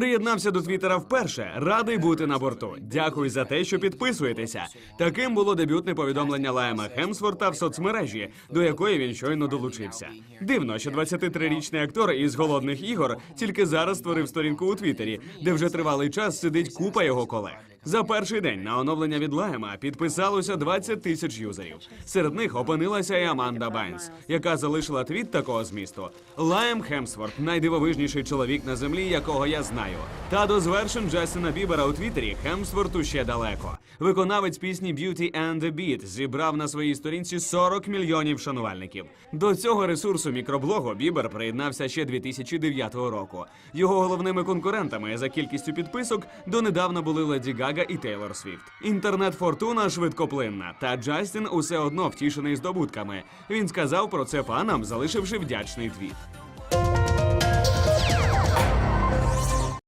Приєднався до Твіттера вперше. Радий бути на борту. Дякую за те, що підписуєтеся. Таким було дебютне повідомлення Лайма Хемсворта в соцмережі, до якої він щойно долучився. Дивно, що 23-річний актор із голодних ігор тільки зараз створив сторінку у Твіттері, де вже тривалий час сидить купа його колег. За перший день на оновлення від Лаема підписалося 20 тисяч юзерів. Серед них опинилася і Аманда Байнс, яка залишила твіт такого змісту: Лаем Хемсворт найдивовижніший чоловік на землі, якого я знаю. Та до звершень Джастина Бібера у Твіттері Хемсворту ще далеко. Виконавець пісні Beauty and the Beat зібрав на своїй сторінці 40 мільйонів шанувальників. До цього ресурсу мікроблогу Бібер приєднався ще 2009 року. Його головними конкурентами за кількістю підписок донедавна були Леді Гага і Тейлор Свіфт. Інтернет-фортуна швидкоплинна, та Джастін усе одно втішений здобутками. Він сказав про це фанам, залишивши вдячний твіт.